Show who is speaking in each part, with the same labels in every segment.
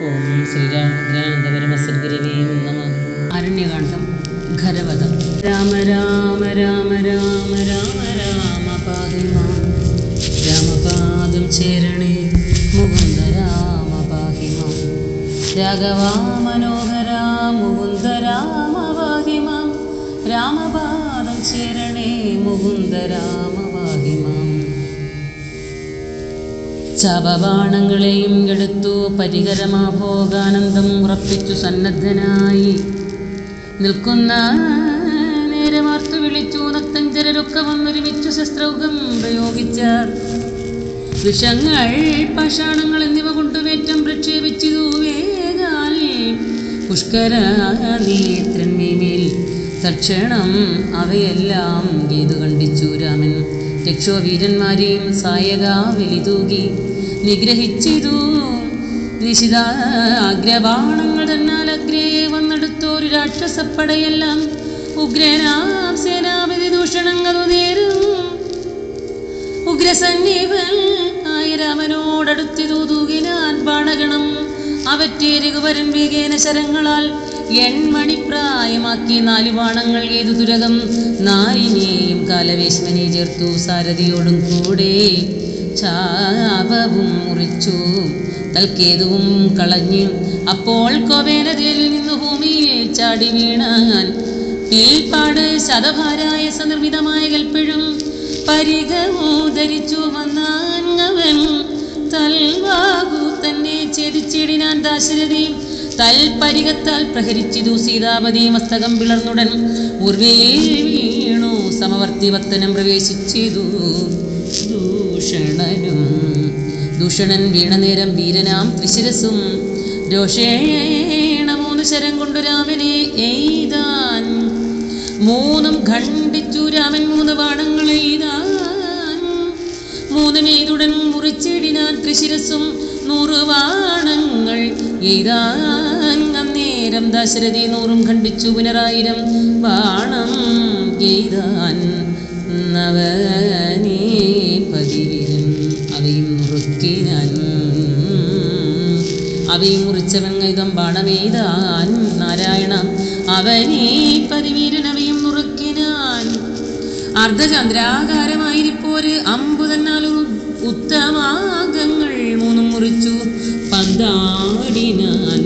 Speaker 1: ഓം ശ്രീരാമദ്രാനന്ദപരമസദ്ഗുരവേ നമ. അരണ്യകാന്ഡം ഖരവതം രാമ രാമ രാമ രാമ രാമ രാമ പാഹിമാം രാമപാദം ചേരണേ മുകുന്ദ രാമ പാഹിമാം രാഘവാ മനോഹരാ മുകുന്ദ രാമ പാഹിമാം രാമപാദം ചേരണേ മുകുന്ദ രാമ ശവബാണങ്ങളെയും എടുത്തു പരികരമാഭോഗാനന്ദം ഉറപ്പിച്ചു സന്നദ്ധനായി. നിൽക്കുന്ന നേരമാർത്തു വിളിച്ചു നക്തഞ്ചരരൊക്കെ വന്നൊരുമിച്ചു ശസ്ത്രൗകം പ്രയോഗിച്ച വിഷങ്ങൾ പാഷാണങ്ങൾ എന്നിവ കൊണ്ടുവേറ്റം പ്രക്ഷേപിച്ചു വേഗാൽ. പുഷ്കര നേത്രന്മേൽ തക്ഷണം അവയെല്ലാം ഗീതു കണ്ടിച്ചു രാമൻ. രക്ഷോവീരന്മാരെയും സായക വലിതൂകി നിഗ്രഹിച്ചിതു എന്നാൽ തന്നാൽ അഗ്രേ വന്നെടുത്തോരു രാക്ഷസപ്പടയെല്ലാം. ഉഗ്രനാം സേനാപതി ദൂഷണങ്ങളു നേരും. ഉഗ്രസന്നിവൻ ആയ രാമനോടടുത്തിതു തൂകിനാൻ ബാണഗണം. അവറ്റേ രഘുവരൻ വേഗേന ശരങ്ങളാൽ എൺമണിപ്രായമാക്കി നാലു ബാണങ്ങൾ ഏതു തുരകം. നാരിനെയും കാലവേശ്മനെ ചേർത്തു സാരഥിയോടും കൂടെ. ചാപവും മുറിച്ചു. തൽക്കേതുവും കളഞ്ഞു അപ്പോൾ കൊവേനതിൽ നിന്നു ഭൂമിയിൽ ചാടി വീണാൻ കീഴ്പാട് ശതഭാരായ സനിർമ്മിതമായ കൽപ്പഴും പരികമൂധരിച്ചു വന്നാൻ തൽവാകു തന്നെ ഛേദിച്ചിടിനാൻ ദാശരഥി തൽപരികത്താൽ പ്രഹരിച്ചിതു സീതാപതി മസ്തകം പിളർന്നുടൻ ഉർവയിൽ വീണു സമവർത്തി വത്തനം പ്രവേശിച്ചിതു. ദൂഷണനും ദൂഷണൻ വീണ നേരം വീരനാം ത്രിശിരസും രോഷേണ മൂന്ന് ശരം കൊണ്ടു രാമനെ എയ്താൻ. മൂന്നും ഖണ്ഡിച്ചു രാമൻ മൂന്ന് ബാണങ്ങൾ എയ്താൻ. മൂന്നിനെയ്തുടൻ മുറിച്ചിടിനാൻ ത്രിശിരസും നൂറ് ബാണങ്ങൾ എയ്താൻ. അന്നേരം ദശരഥി നൂറും ഖണ്ഡിച്ചു പുനരായിരം ബാണം എയ്താൻ. നവനീ പതിവിരൻ അവയും മുറുക്കിനാൻ. അവയും മുറിച്ചവൻ ഇതം ബാണമെയ്താൻ. നാരായണ അവനീ പതിവീരൻ അവയും നുറുക്കിനാൻ. അർദ്ധചന്ദ്രാകാരമായിരിപ്പോര് അമ്പു തന്നാലും ഉത്തമാകങ്ങൾ മൂന്നും മുറിച്ചു പന്താടിനാൻ.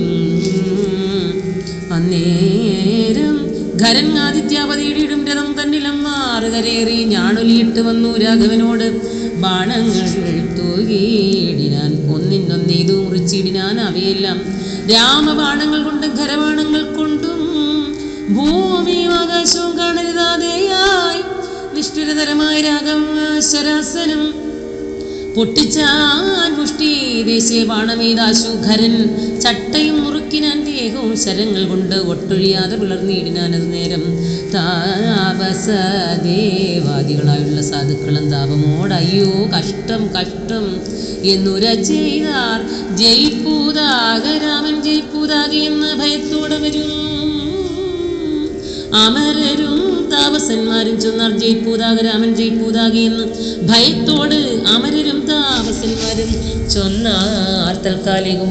Speaker 1: അന്നേരം ഖരൻ ആദിത്യാപതിയുടെ ഇടും രഥം തന്നിലം മാറുകരേറി ഞാണൊലിയിട്ട് വന്നു രാഘവനോട്. ബാണങ്ങൾ തൂകിയിടിനാൻ ഒന്നിനൊന്നെയ്തു മുറിച്ചിടിനാൻ അവയെല്ലാം. രാമബാണങ്ങൾ കൊണ്ടും ഖരബാണങ്ങൾ കൊണ്ടും ഭൂമിയും ആകാശവും കാണരുതാതെയായി. നിഷ്ഠുരതരമായ രാഘവശരാസനം പൊട്ടിച്ചാൻ മുഷ്ടി. ദേശീയ ബാണമേതാശു ഖരൻ ചട്ടയും മുറുക്കിനാൻ ദേഹവും ശരങ്ങൾ കൊണ്ട് ഒട്ടൊഴിയാതെ പിളർന്നിടിനാൻ അത് നേരം. താപസദേവാദികളായുള്ള സാധുക്കളും താപമോട് അയ്യോ കഷ്ടം കഷ്ടം എന്നുര ചെയ്താർ ജയിപ്പൂതാക രാമൻ ജയിപ്പൂതാക എന്ന് ഭയത്തോടെ വരും. അമരരും താപസന്മാരും ചൊന്നാർ ജയ്പൂതാക രാമൻ ജയ്പൂതാകി എന്ന് ഭയത്തോട് അമരരും താപസന്മാരും ചൊന്നാർ തൽക്കാലികം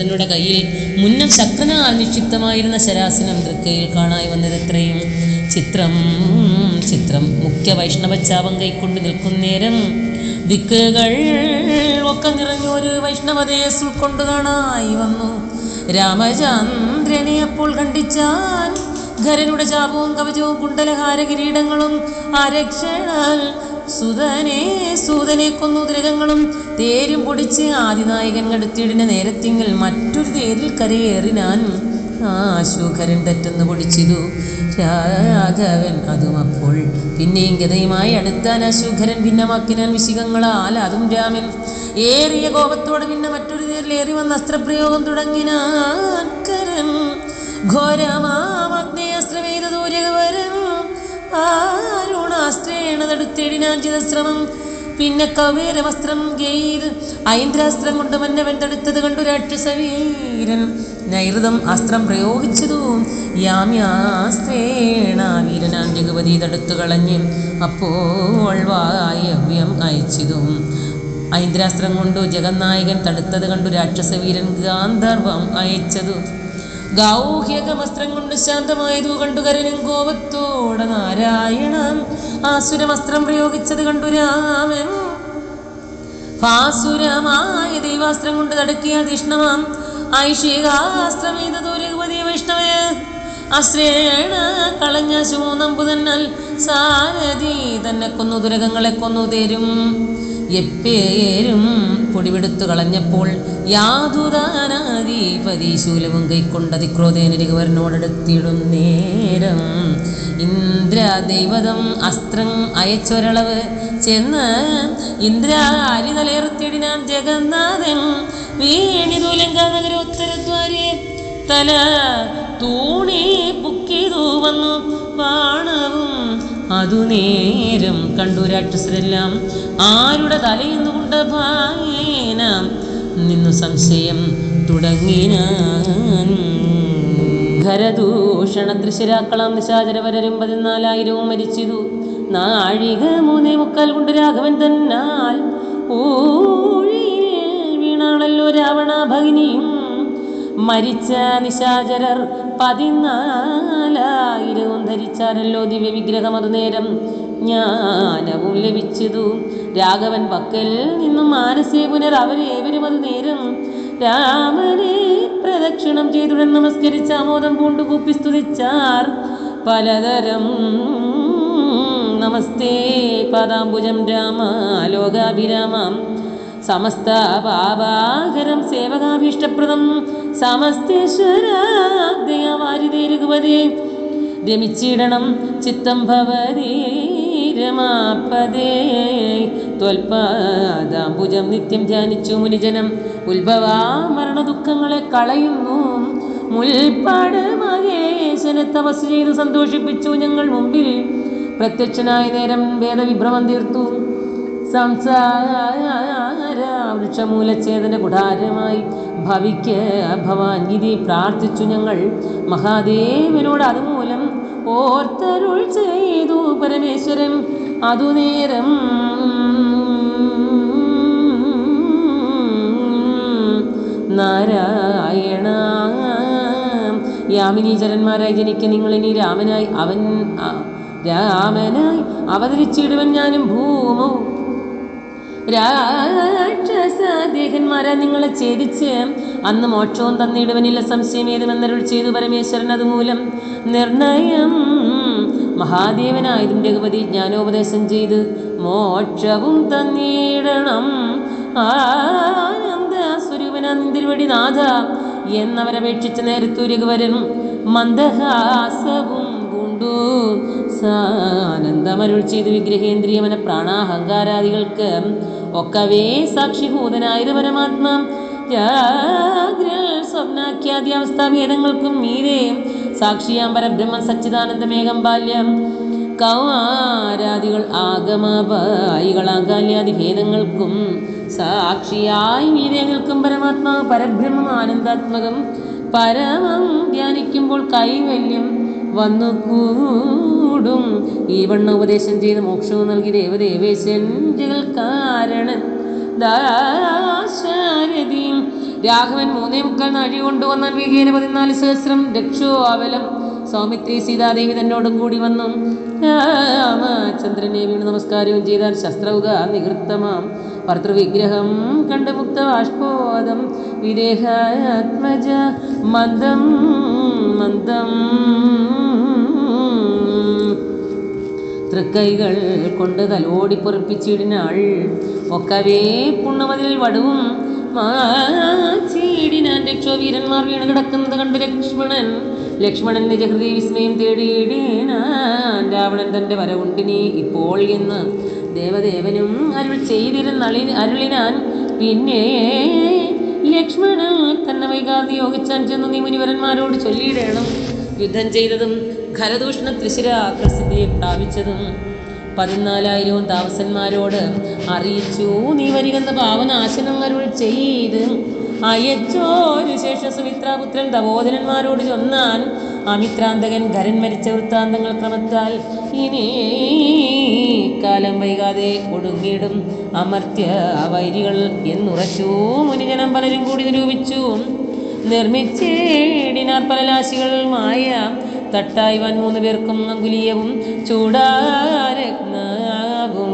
Speaker 1: തന്നുടെ കയ്യിൽ മുന്നം ശക്തനാൽ നിക്ഷിപ്തമായിരുന്ന ശരാസനം തൃക്കയിൽ കാണായി വന്നത് എത്രയും ചിത്രം ചിത്രം. മുഖ്യ വൈഷ്ണവച്ചാപം കൈക്കൊണ്ട് നിൽക്കുന്നേരം ദിക്കുകൾ ഒക്കെ നിറഞ്ഞൊരു വൈഷ്ണവതയെ ഉൾക്കൊണ്ടു കാണായി വന്നു. രാമചന്ദ്രനെ അപ്പോൾ കണ്ടിച്ചാൻ ഖരനുടെ ചാപവും കവചവും കുണ്ടലഹാര കിരീടങ്ങളും ആരക്ഷണാൽ സുതനെ സൂതനെ കൊന്നു. ദൃഗങ്ങളും തേരും പൊടിച്ച് ആദിനായകൻ കടുത്തിടിന നേരത്തിങ്കിൽ മറ്റൊരു തേരിൽ കരയേറിനാൻ ആശുഖരൻ തെറ്റെന്ന് പൊടിച്ചിതു രാഘവൻ അതും അപ്പോൾ പിന്നെയും ഗതയുമായി അടുത്താൻ അശുഖരൻ ഭിന്നമാക്കിനാൻ വിശികങ്ങളാൽ അതും രാമൻ ഏറിയ കോപത്തോടെ പിന്നെ മറ്റൊരു തേരിൽ ഏറി വന്ന അസ്ത്രപ്രയോഗം തുടങ്ങിനാൻ കരൻ ഘോരമാമഗ്നേയസ്ത്രമേത ദൂര്യകവരം പിന്നെ പിന്നെ കവേരവസ്ത്രം ഗെയ്ത് ഐന്ദ്രാസ്ത്രം കൊണ്ട് മന്നവൻ തടുത്തത് കണ്ടു രാക്ഷസവീരൻ നൈഋതം അസ്ത്രം പ്രയോഗിച്ചതു യാമ്യാസ്ത്രേണ വീരനാം രഘുപതി തടുത്തു കളഞ്ഞ് അപ്പോൾ വായവ്യം അയച്ചതും. ഐന്ദ്രാസ്ത്രം കൊണ്ടു ജഗന്നായകൻ തടുത്തത് കണ്ടു രാക്ഷസവീരൻ ഗാന്ധർവം അയച്ചതു. ഗൗഹ്യകമസ്ത്രം കൊണ്ട് ശാന്തമായതു കണ്ടു കരനും കോപത്തോടെ നാരായണൻ. ആസുരമസ്ത്രം പ്രയോഗിച്ചത് കണ്ടു രാമൻ. ഭാസുരമായ ദൈവാസ്ത്രം കൊണ്ട് തടുക്കിയ തീഷ്ണമാം ഐഷികാസ്ത്രമേതോ രഘുപതി വൈഷ്ണവയ അശ്രേണ കളഞ്ഞ ശൂനമ്പുതന്നൽ സാരഥി തന്നെ കൊന്നു ദുരകങ്ങളെ കൊന്നു തരും. എപ്പേരും പൊടിവെടുത്തു കളഞ്ഞപ്പോൾ യാതുദാനാധിപതി ശൂലവും കൈക്കൊണ്ടതിക്രോധേന രഘുവരനോടടുത്തിടും നേരം. ഇന്ദ്ര ദൈവതം അസ്ത്രം അയച്ചൊരളവ് ചെന്ന് ഇന്ദ്ര അരിതലേർത്തിടിനാൻ ജഗന്നാഥൻ വീണിതുലങ്കാനഗരോത്തരദ്വാരെ തല തൂണി പുക്കിതു വന്നു ബാണവും അതു നേരം കണ്ടു രാക്ഷസരെല്ലാം ആരുടെ തലയെന്നുകൊണ്ട് ഭായേന നിന്നു സംശയം തുടങ്ങിനാൻ. ഖരദൂഷണ തൃശിരാക്കളം നിശാചരവരരും പതിനാലായിരവും മരിച്ചിതു. നാഴിക മൂന്നേ മുക്കാൽ കൊണ്ട് രാഘവൻ തന്നാൽ. ഊഴിയിൽ വീണാണല്ലോ രാവണ ഭഗിനിയും. മരിച്ച നിശാചരർ പതിനാലായിരവും ധരിച്ചാരല്ലോ ദിവ്യ വിഗ്രഹം അത് നേരം. ജ്ഞാനവും ലഭിച്ചതു രാഘവൻ പക്കൽ നിന്നും മാനസേ പുനർ അവരേവരും അത് നേരം. രാമനെ പ്രദക്ഷിണം ചെയ്തുടൻ നമസ്കരിച്ച ആമോദം പൂണ്ടു കൂപ്പി സ്തുതിച്ചാർ. പലതരം നമസ്തേ പദാംബുജം രാമ ലോകാഭിരാമം സമസ്ത പാപാകരം സേവകാഭീഷ്ടപ്രദം. രഘുപതേ രമിച്ചിടണം ചിത്തം ഭവതി രമാപദേ നിത്യം ധ്യാനിച്ചു മുനിജനം. ഉത്ഭവാ മരണ ദുഃഖങ്ങളെ കളയുന്നു. മുൽപ്പാട് മഹേശനെ തപസ് ചെയ്ത് സന്തോഷിപ്പിച്ചു ഞങ്ങൾ മുമ്പിൽ. പ്രത്യക്ഷനായ നേരം വേദവിഭ്രമം തീർത്തു. സംസാര വൃക്ഷമൂലച്ഛേദന ഭവിക്ക ഭവാൻ ഇതി പ്രാർത്ഥിച്ചു ഞങ്ങൾ. മഹാദേവനോട് അതുമൂലം ഓർത്തരുൾ ചെയ്തു പരമേശ്വരൻ. അതുനേരം നാരായണ. യാമിനീചരന്മാരായി ജനിക്ക നിങ്ങൾ ഇനി രാമനായി അവൻ രാമനായി അവതരിച്ചിടുവൻ ഞാനും ഭൂമോ രാക്ഷസദേഹന്മാരാ നിങ്ങളെ ഛേദിച്ച്. അന്ന് മോക്ഷവും തന്നിടുവനില്ല സംശയം ഏതുമെന്നരുൾ ചെയ്തു പരമേശ്വരൻ അതുമൂലം. നിർണയം. മഹാദേവനായതും രഘുപതി ജ്ഞാനോപദേശം ചെയ്ത് മോക്ഷവും തന്നിടണം. ആനന്ദ സ്വരൂപനന്തിരുവടി നാഥ എന്നവരപേക്ഷിച്ച നേരത്തു മന്ദഹാസവും കൊണ്ടു. സാനന്ദമരുൾ ചെയ്ത് വിഗ്രഹേന്ദ്രിയമന പ്രാണാഹങ്കാരാദികൾക്ക് ഒക്കവേ സാക്ഷിഭൂതനായത് പരമാത്മാ. സ്വപ്നാഖ്യാദി അവസ്ഥാഭേദങ്ങൾക്കും മീരെ സാക്ഷിയാം പരബ്രഹ്മ സച്ചിദാനന്ദമേകം ബാല്യം. കൗമാരാദികൾ ആഗമപായികളാകാല്യാദി ഭേദങ്ങൾക്കും സാക്ഷിയായി മീരെ നിൽക്കും പരമാത്മാ. പരബ്രഹ്മം ആനന്ദാത്മകം. പരമം ധ്യാനിക്കുമ്പോൾ കൈവല്യം വന്നു കൂടും. ഈ വണ്ണ ഉപദേശം ചെയ്ത് മോക്ഷവും നൽകി ദേവദേവേശൻ കാരണൻ. ദാശാരഥിയും രാഘവൻ മൂന്നേ മുക്കാൽ നാഴി കൊണ്ടുവന്ന വികേന പതിനാല് സഹസ്രം രക്ഷോ അവലം. സൗമിത്രി സീതാദേവി തന്നോടും കൂടി വന്നു. രാമചന്ദ്രനെ വീണ് നമസ്കാരവും ചെയ്താൽ ശസ്ത്രവുക നികൃത്തമാം. ഭർത്തൃവിഗ്രഹം കണ്ട് മുക്ത ബാഷ്പോദം വിദേഹാത്മജ മന്ദം മന്ദം. തൃക്കൈകൾ കൊണ്ട് തലോടി പൊറപ്പിച്ചിടിനാൾ ഒക്കവേ പുണ്ണമതിൽ വടുവും മാച്ചിടിനാൻ രക്ഷോവീരന്മാർ വീണ് കിടക്കുന്നത് കണ്ട് ലക്ഷ്മണൻ ലക്ഷ്മണൻ നിജഹൃതി വിസ്മയം തേടിയിടേനാൻ രാവണൻ തന്റെ വരവുണ്ടിനി ഇപ്പോൾ എന്ന് ദേവദേവനും അരുൾ ചെയ്തിരുന്നളി അരുളിനാൻ. പിന്നെ ലക്ഷ്മണൻ തന്നെ വൈകാതെ യോഗിച്ചാൻ ചെന്ന് നീ മുനിവരന്മാരോട് ചൊല്ലിയിടേണം. യുദ്ധം ചെയ്തതും ഖരദൂഷണ തൃശിര പ്രസിദ്ധിയെ പ്രാപിച്ചതും പതിനാലായിരവും താമസന്മാരോട് അറിയിച്ചു. നീ വരികെന്ന പാവനാശനം അരുൾ ചെയ്ത് അയച്ചോരു ശേഷ സുമിത്രാപുത്രൻ തപോധനന്മാരോട് ചൊന്നാൻ അമിത്രാന്തകൻ ഖരൻ മരിച്ച വൃത്താന്തങ്ങൾ ക്രമത്താൽ ഇനി കാലം വൈകാതെ ഒടുങ്ങിയിടും അമർത്യ വൈരികൾ എന്നുറച്ചു. മുനിജനം പലരും കൂടി നിരൂപിച്ചു. നിർമ്മിച്ചേടിനാർ പല മായ തട്ടായി വൻ മൂന്ന് പേർക്കും അങ്കുലീയവും ചൂടാരത്നാവും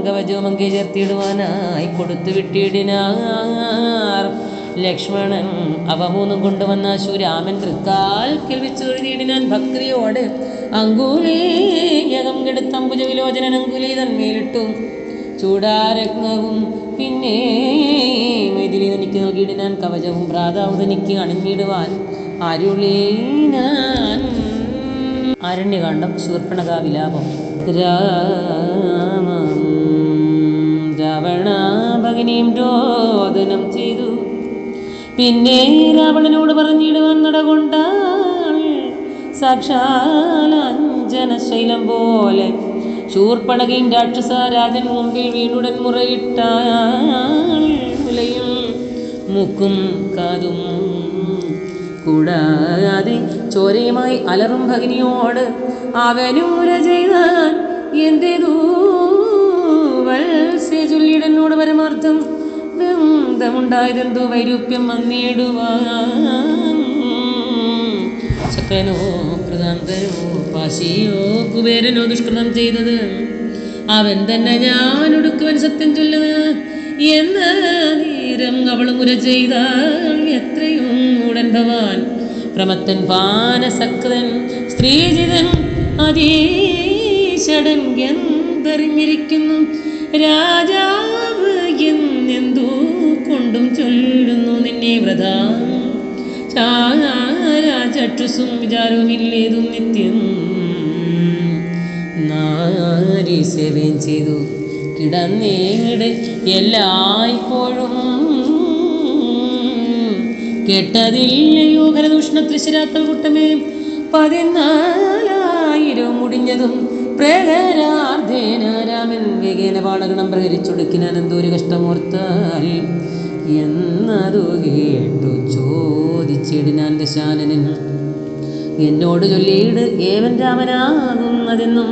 Speaker 1: കവചവും അങ്കി ചേർത്തിടുവാനായി കൊടുത്തു വിട്ടിടിനാർ. ലക്ഷ്മണൻ അവ മൂന്നും കൊണ്ടുവന്ന ശുരാമൻ തൃക്കാൽ കേൾവിച്ചൊഴുതിയിടിനാൻ ഭക്തിയോട് അങ്കുലീയകം കെടുത്തമ്പുജ വിലോചനൻ അങ്കുലി തന്മേലിട്ടു. ചൂടാരത്നവും പിന്നെ മെതിലി തനിക്ക് നൽകിയിടാൻ കവചവും ഭ്രാതാവ് തനിക്ക് അണിഞ്ഞിടുവാൻ. അരുളീനാൻ അരണ്യകാന്ഡം ശൂർപ്പണക വിലാപം രാവണ ഭഗിനിയും രോദനം ചെയ്തു. പിന്നെ രാവണനോട് പറഞ്ഞിടുവാൻ നടകൊണ്ട സാക്ഷാൽ അഞ്ജനശൈലം പോലെ ശൂർപ്പണകയും രാക്ഷസ രാജൻ മുമ്പിൽ വീണുടൻ മുറയിട്ടായും മുക്കും കാതും കൂടാതെ ചോരയുമായി അലറും ഭഗിനിയോട് അവനൂര ചെയ്താൽ എന്തേതൂ? പരമാർത്ഥം ബന്ധമുണ്ടായതെന്തോ? വൈരൂപ്യം വന്നിടുവാൻ. ശക്രനോ കൃതാന്തനോ പാശിയോ കുബേരനോ ദുഷ്കൃതം ചെയ്തത് അവൻ തന്നെ ഞാൻ ഒടുക്കുവൻ സത്യം ചൊല്ലുന്നത് എന്ന നേരം അവൾ ചെയ്താൽ എത്രയും ഉടൻ ഭവാൻ പ്രമത്തൻ പാനസക്തൻ സ്ത്രീജിതൻ അതീശടൻ എന്തറിഞ്ഞിരിക്കുന്നു? രാജാവ് എന്നെന്തോ കൊണ്ടും ചൊല്ലുന്നു നിന്നെ വ്രത. ചാരാചക്ഷുസും വിചാരവുമില്ലേതും നിത്യം. നാരി സേവയും ചെയ്തു. കിടന്നേടെ എല്ലായ്പ്പോഴും. കേട്ടതില്ലയോ ഖരദൂഷണ തൃശ്ശരാക്കൾ കൂട്ടമേ. പതിനാലായിരം മുടിഞ്ഞതും പ്രഹരാർദ്ധേന രാമൻ വേഗേന പാടകണം പ്രഹരിച്ചൊടുക്കിനാൻ എന്തോരു കഷ്ടമോർത്താൽ. എന്നതു കേട്ടു ചോദിച്ചിടിനാൻ ദശാനനൻ. എന്നോട് ചൊല്ലിയിട് ഏവൻ രാമനാകുന്നതെന്നും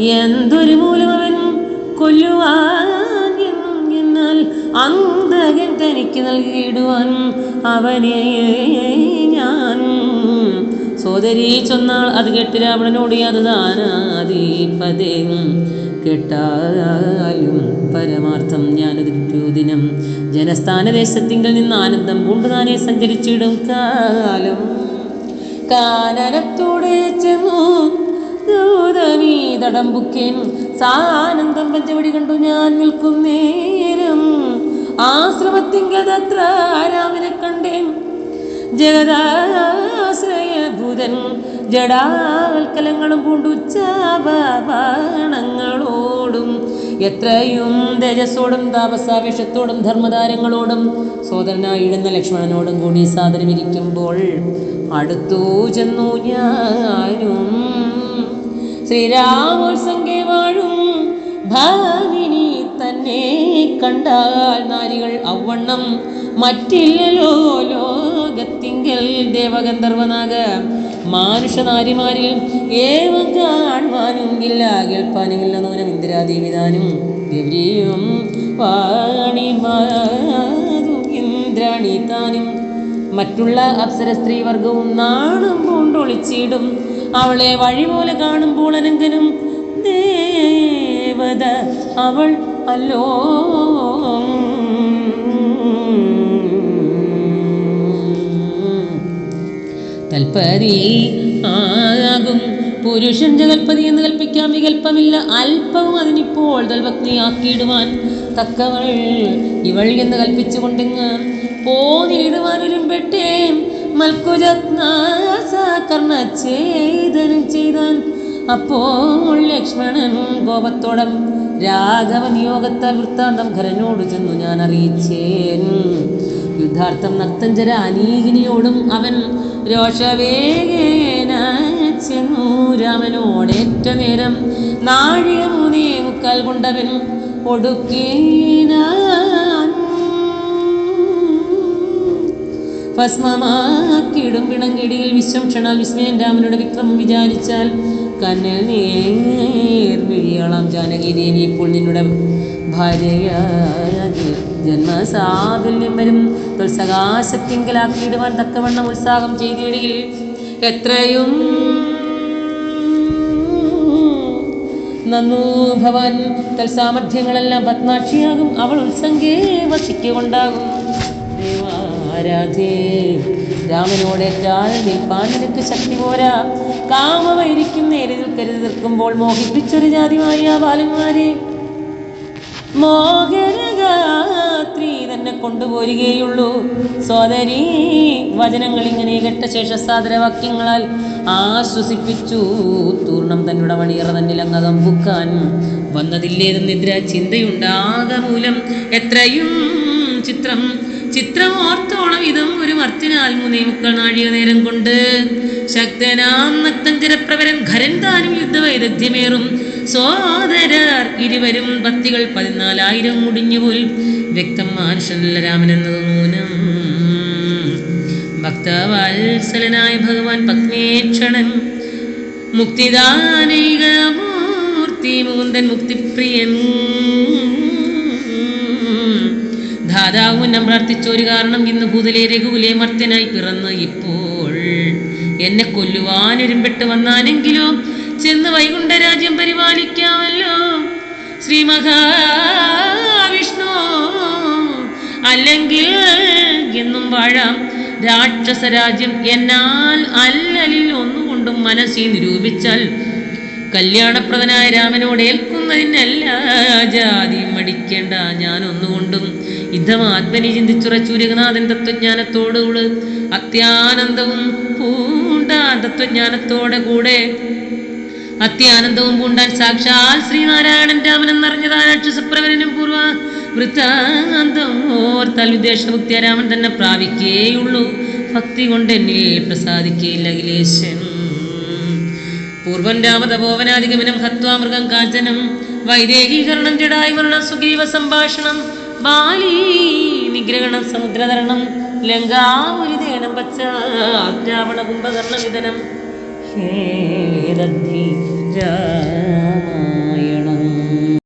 Speaker 1: എന്തൊരു മൂലം അവൻ കൊല്ലുവാൻ എന്നും അന്തകൻ തനിക്ക് നൽകിയിടുവാൻ അവനെ ഞാൻ. സോദരി ചൊന്നാൾ അത് കേട്ട് രാവണനോട് അത് താനാദീപതേ കേട്ടാലും പരമാർത്ഥം ഞാനൊരു ദിനം ജനസ്ഥാന ദേശത്തിങ്കിൽ നിന്ന് ആനന്ദം കൊണ്ട് താനെ സഞ്ചരിച്ചിടും കാലം. കാനനത്തോടെ ചെന്നു ദൂതമീ തടംബുക്കേൻ സാനന്ദം പഞ്ചവടി കണ്ടു ഞാൻ നിൽക്കും നേരം. ആശ്രമത്തിങ്കൽ കണ്ടേ ജഗദാശ്രയദൂതൻ കണ്ടേൻ. ജഗദാശ്രയഭൂതൻ ജടാവൽക്കലങ്ങളും എത്രയും തേജസ്സോടും താപസാവേഷത്തോടും ധർമ്മതാരങ്ങളോടും സോദരനായിടുന്ന ലക്ഷ്മണനോടും കൂടി സാദരമിരിക്കുമ്പോൾ അടുത്തു ചെന്നു ഞാനും. ശ്രീരാമോത്സംഗേ വാഴും. ഭാവിനി തന്നെ കണ്ടാൽ നാരികൾ അവണ്ണം മറ്റില്ലല്ലോ ലോകത്തിങ്കൽ ദേവഗന്ധർവനാഗ മാനുഷനാരിമാരിൽ ഏവം കാണുവാനും ഇല്ല കേൾപ്പാനുമില്ല നൂനം ഇന്ദിരാദേവിതാനും. ഗൗരിയും വാണിമാതും ഇന്ദ്രാണി താനും മറ്റുള്ള അപ്സര സ്ത്രീവർഗവും നാണം പൂണ്ടൊളിച്ചിടും അവളെ വഴി പോലെ കാണുമ്പോൾ അനങ്കനും ദേവത അവൾ അല്ലോ. തൽപരി ആകും പുരുഷൻ ജഗൽപതി എന്ന് കൽപ്പിക്കാൻ വികല്പമില്ല അല്പവും അതിനിപ്പോൾ തൽഭക്തിയാക്കിയിടുവാൻ തക്കവൾ ഇവൾ എന്ന് കൽപ്പിച്ചുകൊണ്ടിങ്ങ് പോന്നിടുവാനും പെട്ടേ മൽക്കുജത്നാസകർണ ചെയ്തനും ചെയ്താൻ അപ്പോൾ ലക്ഷ്മണൻ കോപത്തോടം രാഘവ നിയോഗത്താൽ വൃത്താന്തം ഖരനോട് ചെന്നു ഞാൻ അറിയിച്ചേൻ യുദ്ധാർത്ഥം നക്തഞ്ചര അനീകിനിയോടും അവൻ രോഷവേഗേന ചെന്നു. രാമനോടേറ്റ നേരം നാഴിക മൂന്നേ മുക്കാൽ കൊണ്ടവൻ ഒടുക്കേന. ഭസ്മമാക്കിയിടും പിണങ്കിടിയിൽ വിശ്വം ക്ഷണാൽ വിസ്മയൻ രാമനോട് വിക്രമം വിചാരിച്ചാൽ കന്നൽ നേർമിഴിയാളാം ജാനകിരി ദേവി ഇപ്പോൾ നിന്നുടെ ഭാര്യയാകി. ജന്മസാഫല്യം വരും തുൽസകാശത്തിങ്കലാക്കിയിടുവാൻ തക്കവണ്ണം ഉത്സാഹം ചെയ്തിടുകിൽ എത്രയും നന്നു ഭവാൻ. തൽസാമർഥ്യങ്ങളെല്ലാം പത്മാക്ഷിയാകും. അവൾ ഉത്സംഗേ വസിക്കുകൊണ്ടാകും ദേവാരാധേ. രാമനോടേറ്റാൽ നിൽപ്പാൻ നിനക്ക് ശക്തി പോരാ. കാമമായിരിക്കും നേരെ നിൽക്കരുത് നിൽക്കുമ്പോൾ മോഹിപ്പിച്ചൊരു ജാതിമായ ബാലന്മാരെ. മോഹനഗാത്രി തന്നെ കൊണ്ടുപോരുകയുള്ളൂ. സോദരി വചനങ്ങൾ ഇങ്ങനെ കെട്ട ശേഷ സാദരവാക്യങ്ങളാൽ ആശ്വസിപ്പിച്ചു. തൂർണം തന്നുടെ മണിയറ തന്നിലങ്ങകം ബുക്കാൻ വന്നതില്ലേതും നിദ്ര ചിന്തയുണ്ടാകമൂലം എത്രയും ചിത്രം ചിത്രം ഓർത്തോളം ഇതും ഒരു മർത്തിനാൽ മൂന്നേ മുക്കാൽ നാഴിക നേരം കൊണ്ട്. ശക്തനാം നക്തഞ്ചരപ്രവരൻ ഖരൻ താനും യുദ്ധവൈദഗ്ധ്യമേറും. സോദരർ ഇരുവരും ഭക്തികൾ പതിനാലായിരം മുടിഞ്ഞുപോൽ വ്യക്തം മാനുഷനല്ല രാമനെന്നത് മൂനം ഭക്തവാത്സലനായ ഭഗവാൻ പത്മേക്ഷണൻ. മുക്തിദാനൈകമൂർത്തി മുകുന്ദൻ മുക്തിപ്രിയൻ. ധാതാവ് പ്രാർത്ഥിച്ച ഒരു കാരണം ഇന്ന് ഭൂതലേ രഘുലേ മർത്യനായി പിറന്ന് ഇപ്പോൾ എന്നെ കൊല്ലുവാൻ ഒരുമ്പെട്ട് വന്നാനെങ്കിലോ ചെന്ന് വൈകുണ്ഠ രാജ്യം പരിപാലിക്കാമല്ലോ. ശ്രീ മഹാവിഷ്ണു അല്ലെങ്കിൽ എന്നും വാഴാം. രാക്ഷസരാജ്യം എന്നാൽ അല്ലലിൽ ഒന്നുകൊണ്ടും മനസ്സിൽ നിരൂപിച്ചാൽ കല്യാണപ്രദനായ രാമനോട് ഏൽക്കുന്നതിനല്ല ജാതിയും മടിക്കേണ്ട. ഞാൻ ഒന്നുകൊണ്ടും യുദ്ധം ആത്മനി ചിന്തിച്ചുറച്ചു രഘുനാഥൻ അത്യാനന്ദവും പൂണ്ട തത്വജ്ഞാനത്തോടെ കൂടെ. അത്യാനന്ദവും പൂണ്ടാൻ സാക്ഷാൽ ശ്രീനാരായണൻ രാമൻ എന്നറിഞ്ഞതാ രാക്ഷസപ്രവരനും പൂർവ വൃത്താന്തം. ഓർത്താൽ ഉദ്ദേശഭക്തിയ രാമൻ തന്നെ പ്രാപിക്കേയുള്ളൂ. ഭക്തി കൊണ്ട് എന്നിൽ പ്രസാദിക്കയില്ല അഖിലേശൻ. പൂർവൻ രാമതപോവനാധിഗമനം ഹത്വാമൃഗം കാഞ്ചനം. വൈദേഹീകരണം ജഡായി മരണം സുഗ്രീവ സംഭാഷണം. ബാലി നിഗ്രഹണം സമുദ്രതരണം ലങ്കാമുരിദേണം പച്ച ആജ്ഞാപണ കുംഭകർണ ഹേ ഹേരദ്ധി രാമ